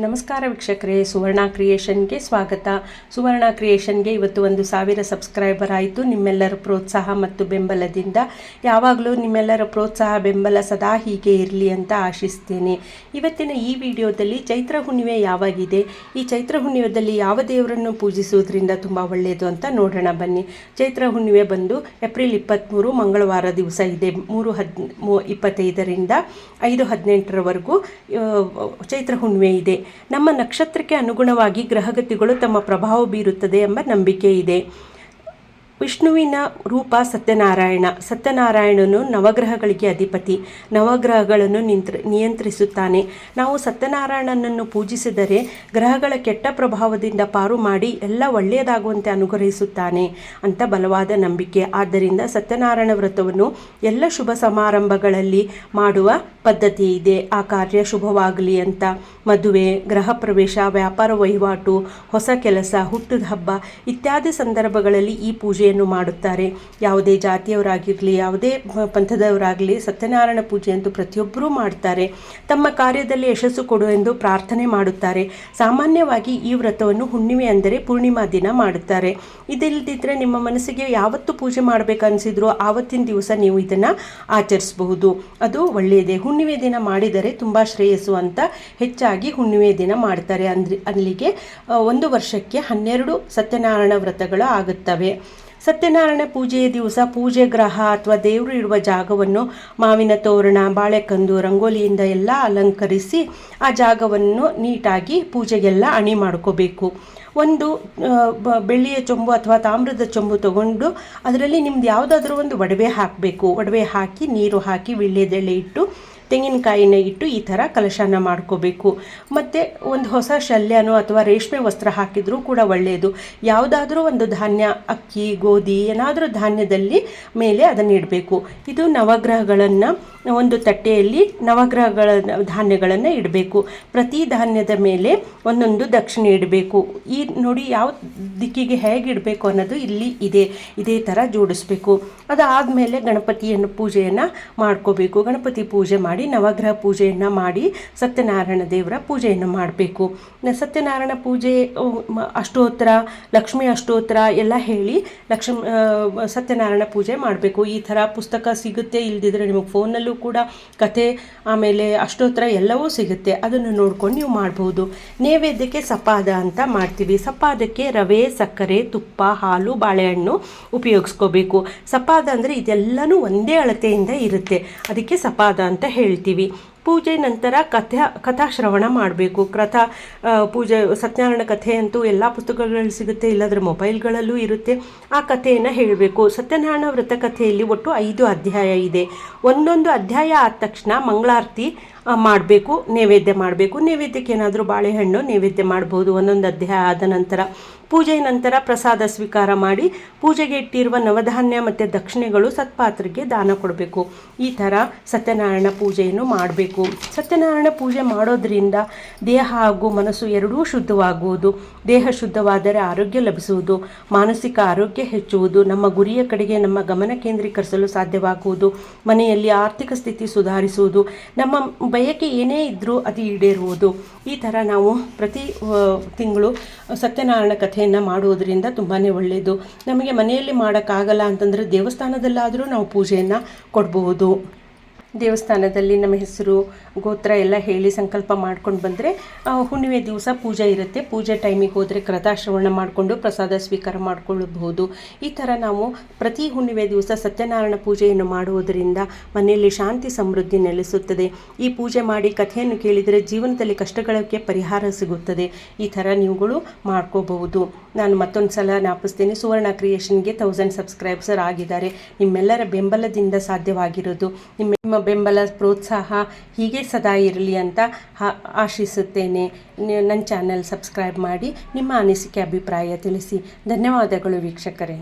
ನಮಸ್ಕಾರ ವೀಕ್ಷಕರೇ, ಸುವರ್ಣ ಕ್ರಿಯೇಷನ್ಗೆ ಸ್ವಾಗತ. ಸುವರ್ಣ ಕ್ರಿಯೇಷನ್ಗೆ ಇವತ್ತು ಒಂದು ಸಾವಿರ ಸಬ್ಸ್ಕ್ರೈಬರ್ ಆಯಿತು. ನಿಮ್ಮೆಲ್ಲರ ಪ್ರೋತ್ಸಾಹ ಮತ್ತು ಬೆಂಬಲದಿಂದ ಯಾವಾಗಲೂ ನಿಮ್ಮೆಲ್ಲರ ಪ್ರೋತ್ಸಾಹ, ಬೆಂಬಲ ಸದಾ ಹೀಗೆ ಇರಲಿ ಅಂತ ಆಶಿಸ್ತೇನೆ. ಇವತ್ತಿನ ಈ ವಿಡಿಯೋದಲ್ಲಿ ಚೈತ್ರ ಹುಣ್ಣಿಮೆ ಯಾವಾಗಿದೆ? ಈ ಚೈತ್ರ ಹುಣ್ಣಿಮೆಯಲ್ಲಿ ಯಾವ ದೇವರನ್ನು ಪೂಜಿಸುವುದರಿಂದ ತುಂಬ ಒಳ್ಳೆಯದು ಅಂತ ನೋಡೋಣ ಬನ್ನಿ. ಚೈತ್ರ ಹುಣ್ಣಿಮೆ ಬಂದು ಏಪ್ರಿಲ್ ಇಪ್ಪತ್ತ್ಮೂರು ಮಂಗಳವಾರ ದಿವಸ ಇದೆ. ಮೂರು ಹದ್ ಇಪ್ಪತ್ತೈದರಿಂದ ಐದು ಹದಿನೆಂಟರವರೆಗೂ ಚೈತ್ರ ಹುಣ್ಣಿಮೆ ಇದೆ. ನಮ್ಮ ನಕ್ಷತ್ರಕ್ಕೆ ಅನುಗುಣವಾಗಿ ಗ್ರಹಗತಿಗಳು ತಮ್ಮ ಪ್ರಭಾವ ಬೀರುತ್ತದೆ ಎಂಬ ನಂಬಿಕೆ ಇದೆ. ವಿಷ್ಣುವಿನ ರೂಪ ಸತ್ಯನಾರಾಯಣ. ಸತ್ಯನಾರಾಯಣನು ನವಗ್ರಹಗಳಿಗೆ ಅಧಿಪತಿ. ನವಗ್ರಹಗಳನ್ನು ನಿಂತ್ರ, ನಿಯಂತ್ರಿಸುತ್ತಾನೆ. ನಾವು ಸತ್ಯನಾರಾಯಣನನ್ನು ಪೂಜಿಸಿದರೆ ಗ್ರಹಗಳ ಕೆಟ್ಟ ಪ್ರಭಾವದಿಂದ ಪಾರು ಮಾಡಿ ಎಲ್ಲ ಒಳ್ಳೆಯದಾಗುವಂತೆ ಅನುಗ್ರಹಿಸುತ್ತಾನೆ ಅಂತ ಬಲವಾದ ನಂಬಿಕೆ. ಆದ್ದರಿಂದ ಸತ್ಯನಾರಾಯಣ ವ್ರತವನ್ನು ಎಲ್ಲ ಶುಭ ಸಮಾರಂಭಗಳಲ್ಲಿ ಮಾಡುವ ಪದ್ಧತಿ ಇದೆ. ಆ ಕಾರ್ಯ ಶುಭವಾಗಲಿ ಅಂತ. ಮದುವೆ ಗೃಹ ಪ್ರವೇಶ, ವ್ಯಾಪಾರ ವಹಿವಾಟು, ಹೊಸ ಕೆಲಸ, ಹುಟ್ಟಿದ ಹಬ್ಬ ಇತ್ಯಾದಿ ಸಂದರ್ಭಗಳಲ್ಲಿ ಈ ಪೂಜೆಯನ್ನು ಮಾಡುತ್ತಾರೆ. ಯಾವುದೇ ಜಾತಿಯವರಾಗಿರಲಿ, ಯಾವುದೇ ಪಂಥದವರಾಗಲಿ ಸತ್ಯನಾರಾಯಣ ಪೂಜೆ ಎಂದು ಪ್ರತಿಯೊಬ್ಬರೂ ಮಾಡ್ತಾರೆ. ತಮ್ಮ ಕಾರ್ಯದಲ್ಲಿ ಯಶಸ್ಸು ಕೊಡು ಎಂದು ಪ್ರಾರ್ಥನೆ ಮಾಡುತ್ತಾರೆ. ಸಾಮಾನ್ಯವಾಗಿ ಈ ವ್ರತವನ್ನು ಹುಣ್ಣಿಮೆ ಅಂದರೆ ಪೂರ್ಣಿಮಾ ದಿನ ಮಾಡುತ್ತಾರೆ. ಇದಿಲ್ಲದಿದ್ದರೆ ನಿಮ್ಮ ಮನಸ್ಸಿಗೆ ಯಾವತ್ತು ಪೂಜೆ ಮಾಡಬೇಕನ್ನಿಸಿದ್ರು ಆವತ್ತಿನ ದಿವಸ ನೀವು ಇದನ್ನು ಆಚರಿಸಬಹುದು. ಅದು ಒಳ್ಳೆಯದೇ. ಹುಣ್ಣಿಮೆ ದಿನ ಮಾಡಿದರೆ ತುಂಬ ಶ್ರೇಯಸ್ಸು ಅಂತ ಹೆಚ್ಚಾಗಿ ಹುಣ್ಣಿಮೆ ದಿನ ಮಾಡ್ತಾರೆ. ಅಂದ್ರೆ, ಅಲ್ಲಿಗೆ ಒಂದು ವರ್ಷಕ್ಕೆ ಹನ್ನೆರಡು ಸತ್ಯನಾರಾಯಣ ವ್ರತಗಳು ಆಗುತ್ತವೆ. ಸತ್ಯನಾರಾಯಣ ಪೂಜೆಯ ದಿವಸ ಪೂಜೆ ಗ್ರಹ ಅಥವಾ ದೇವರು ಇರುವ ಜಾಗವನ್ನು ಮಾವಿನ ತೋರಣ, ಬಾಳೆಕಂದು, ರಂಗೋಲಿಯಿಂದ ಎಲ್ಲ ಅಲಂಕರಿಸಿ ಆ ಜಾಗವನ್ನು ನೀಟಾಗಿ ಪೂಜೆಗೆಲ್ಲ ಅಣಿ ಮಾಡ್ಕೋಬೇಕು. ಒಂದು ಬೆಳ್ಳಿಯ ಚೊಂಬು ಅಥವಾ ತಾಮ್ರದ ಚೊಂಬು ತಗೊಂಡು ಅದರಲ್ಲಿ ನಿಮ್ದು ಯಾವುದಾದ್ರೂ ಒಂದು ಒಡವೆ ಹಾಕಬೇಕು. ಒಡವೆ ಹಾಕಿ, ನೀರು ಹಾಕಿ ವೀಳ್ಯದೆಲೆ ಇಟ್ಟು ತೆಂಗಿನಕಾಯಿನ ಇಟ್ಟು ಈ ಥರ ಕಲಶನ ಮಾಡ್ಕೋಬೇಕು. ಮತ್ತು ಒಂದು ಹೊಸ ಶಲ್ಯನೋ ಅಥವಾ ರೇಷ್ಮೆ ವಸ್ತ್ರ ಹಾಕಿದರೂ ಕೂಡ ಒಳ್ಳೆಯದು. ಯಾವುದಾದ್ರೂ ಒಂದು ಧಾನ್ಯ, ಅಕ್ಕಿ, ಗೋಧಿ, ಏನಾದರೂ ಧಾನ್ಯದಲ್ಲಿ ಮೇಲೆ ಅದನ್ನು ಇಡಬೇಕು. ಇದು ನವಗ್ರಹಗಳನ್ನು ಒಂದು ತಟ್ಟೆಯಲ್ಲಿ ನವಗ್ರಹಗಳ ಧಾನ್ಯಗಳನ್ನು ಇಡಬೇಕು. ಪ್ರತಿ ಧಾನ್ಯದ ಮೇಲೆ ಒಂದೊಂದು ದಕ್ಷಿಣೆ ಇಡಬೇಕು. ಈ ನೋಡಿ ಯಾವ ದಿಕ್ಕಿಗೆ ಹೇಗೆ ಇಡಬೇಕು ಅನ್ನೋದು ಇಲ್ಲಿ ಇದೆ. ಇದೇ ಥರ ಜೋಡಿಸ್ಬೇಕು. ಅದಾದಮೇಲೆ ಗಣಪತಿಯನ್ನು ಪೂಜೆಯನ್ನು ಮಾಡ್ಕೋಬೇಕು. ಗಣಪತಿ ಪೂಜೆ ಮಾಡಿ ನವಗ್ರಹ ಪೂಜೆಯನ್ನು ಮಾಡಿ ಸತ್ಯನಾರಾಯಣ ದೇವರ ಪೂಜೆಯನ್ನು ಮಾಡಬೇಕು. ಸತ್ಯನಾರಾಯಣ ಪೂಜೆ ಅಷ್ಟೋತ್ತರ, ಲಕ್ಷ್ಮೀ ಅಷ್ಟೋತ್ತರ ಎಲ್ಲ ಹೇಳಿ ಲಕ್ಷ್ಮಿ ಸತ್ಯನಾರಾಯಣ ಪೂಜೆ ಮಾಡಬೇಕು. ಈ ಥರ ಪುಸ್ತಕ ಸಿಗುತ್ತೆ, ಇಲ್ದಿದ್ರೆ ನಿಮಗೆ ಫೋನಲ್ಲೂ ಕೂಡ ಕತೆ ಆಮೇಲೆ ಅಷ್ಟೋತ್ತರ ಎಲ್ಲವೂ ಸಿಗುತ್ತೆ. ಅದನ್ನು ನೋಡ್ಕೊಂಡು ನೀವು ಮಾಡ್ಬೋದು. ನೈವೇದ್ಯಕ್ಕೆ ಸಪಾದ ಅಂತ ಮಾಡ್ತೀವಿ. ಸಪಾದಕ್ಕೆ ರವೆ, ಸಕ್ಕರೆ, ತುಪ್ಪ, ಹಾಲು, ಬಾಳೆಹಣ್ಣು ಉಪಯೋಗಿಸ್ಕೋಬೇಕು. ಸಪಾದ ಅಂದರೆ ಇದೆಲ್ಲನೂ ಒಂದೇ ಅಳತೆಯಿಂದ ಇರುತ್ತೆ. ಅದಕ್ಕೆ ಸಪಾದ ಅಂತ ಹೇಳ್ತೀವಿ. ಪೂಜೆ ನಂತರ ಕಥಾ ಕಥಾಶ್ರವಣ ಮಾಡಬೇಕು. ಕಥಾ ಪೂಜೆ, ಸತ್ಯನಾರಾಯಣ ಕಥೆ ಅಂತೂ ಎಲ್ಲ ಪುಸ್ತಕಗಳಲ್ಲಿ ಸಿಗುತ್ತೆ, ಇಲ್ಲದ್ರೆ ಮೊಬೈಲ್ಗಳಲ್ಲೂ ಇರುತ್ತೆ. ಆ ಕಥೆಯನ್ನು ಹೇಳಬೇಕು. ಸತ್ಯನಾರಾಯಣ ವ್ರತ ಕಥೆಯಲ್ಲಿ ಒಟ್ಟು ಐದು ಅಧ್ಯಾಯ ಇದೆ. ಒಂದೊಂದು ಅಧ್ಯಾಯ ಆದ ತಕ್ಷಣ ಮಂಗಳಾರತಿ ಮಾಡಬೇಕು, ನೈವೇದ್ಯ ಮಾಡಬೇಕು. ನೈವೇದ್ಯಕ್ಕೆ ಏನಾದರೂ ಬಾಳೆಹಣ್ಣು ನೈವೇದ್ಯ ಮಾಡ್ಬೋದು. ಒಂದೊಂದು ಅಧ್ಯಾಯ ಆದ ನಂತರ. ಪೂಜೆಯ ನಂತರ ಪ್ರಸಾದ ಸ್ವೀಕಾರ ಮಾಡಿ ಪೂಜೆಗೆ ಇಟ್ಟಿರುವ ನವಧಾನ್ಯ ಮತ್ತು ದಕ್ಷಿಣೆಗಳು ಸತ್ಪಾತ್ರೆಗೆ ದಾನ ಕೊಡಬೇಕು. ಈ ಥರ ಸತ್ಯನಾರಾಯಣ ಪೂಜೆಯನ್ನು ಮಾಡಬೇಕು. ಸತ್ಯನಾರಾಯಣ ಪೂಜೆ ಮಾಡೋದ್ರಿಂದ ದೇಹ ಹಾಗೂ ಮನಸ್ಸು ಎರಡೂ ಶುದ್ಧವಾಗುವುದು. ದೇಹ ಶುದ್ಧವಾದರೆ ಆರೋಗ್ಯ ಲಭಿಸುವುದು. ಮಾನಸಿಕ ಆರೋಗ್ಯ ಹೆಚ್ಚುವುದು. ನಮ್ಮ ಗುರಿಯ ಕಡೆಗೆ ನಮ್ಮ ಗಮನ ಕೇಂದ್ರೀಕರಿಸಲು ಸಾಧ್ಯವಾಗುವುದು. ಮನೆಯಲ್ಲಿ ಆರ್ಥಿಕ ಸ್ಥಿತಿ ಸುಧಾರಿಸುವುದು. ನಮ್ಮ ಬಯಕೆ ಏನೇ ಇದ್ದರೂ ಅದು ಈಡೇರುವುದು. ಈ ಥರ ನಾವು ಪ್ರತಿ ತಿಂಗಳು ಸತ್ಯನಾರಾಯಣ ಕಥೆಯನ್ನು ಮಾಡುವುದರಿಂದ ತುಂಬಾ ಒಳ್ಳೆಯದು ನಮಗೆ ಮನೆಯಲ್ಲಿ ಮಾಡೋಕ್ಕಾಗಲ್ಲ ಅಂತಂದರೆ ದೇವಸ್ಥಾನದಲ್ಲಾದರೂ ನಾವು ಪೂಜೆಯನ್ನು ಕೊಡಬಹುದು ದೇವಸ್ಥಾನದಲ್ಲಿ ನಮ್ಮ ಹೆಸರು, ಗೋತ್ರ ಎಲ್ಲ ಹೇಳಿ ಸಂಕಲ್ಪ ಮಾಡ್ಕೊಂಡು ಬಂದರೆ ಹುಣ್ಣಿಮೆ ದಿವಸ ಪೂಜೆ ಇರುತ್ತೆ. ಪೂಜೆ ಟೈಮಿಗೆ ಹೋದರೆ ಕೃತಾಶ್ರವಣ ಮಾಡಿಕೊಂಡು ಪ್ರಸಾದ ಸ್ವೀಕಾರ ಮಾಡಿಕೊಳ್ಳಬಹುದು ಈ ಥರ ನಾವು ಪ್ರತಿ ಹುಣ್ಣಿಮೆ ದಿವಸ ಸತ್ಯನಾರಾಯಣ ಪೂಜೆಯನ್ನು ಮಾಡುವುದರಿಂದ ಮನೆಯಲ್ಲಿ ಶಾಂತಿ ಸಮೃದ್ಧಿ ನೆಲೆಸುತ್ತದೆ. ಈ ಪೂಜೆ ಮಾಡಿ ಕಥೆಯನ್ನು ಕೇಳಿದರೆ ಜೀವನದಲ್ಲಿ ಕಷ್ಟಗಳಕ್ಕೆ ಪರಿಹಾರ ಸಿಗುತ್ತದೆ. ಈ ಥರ ನೀವುಗಳು ಮಾಡ್ಕೋಬಹುದು. ನಾನು ಮತ್ತೊಂದು ಸಲ ಜ್ಞಾಪಿಸ್ತೇನೆ ಸುವರ್ಣ ಕ್ರಿಯೇಷನ್ಗೆ ತೌಸಂಡ್ ಸಬ್ಸ್ಕ್ರೈಬ್ಸರ್ ಆಗಿದ್ದಾರೆ. ನಿಮ್ಮೆಲ್ಲರ ಬೆಂಬಲದಿಂದ ಸಾಧ್ಯವಾಗಿರೋದು ನಿಮ್ಮ ನಿಮ್ಮ ಬೆಂಬಲ, ಪ್ರೋತ್ಸಾಹ ಹೀಗೆ ಸದಾ ಇರಲಿ ಅಂತ ಆಶಿಸುತ್ತೇನೆ. ನನ್ನ ಚಾನೆಲ್ ಸಬ್ಸ್ಕ್ರೈಬ್ ಮಾಡಿ, ನಿಮ್ಮ ಅನಿಸಿಕೆ, ಅಭಿಪ್ರಾಯ ತಿಳಿಸಿ. ಧನ್ಯವಾದಗಳು ವೀಕ್ಷಕರೇ.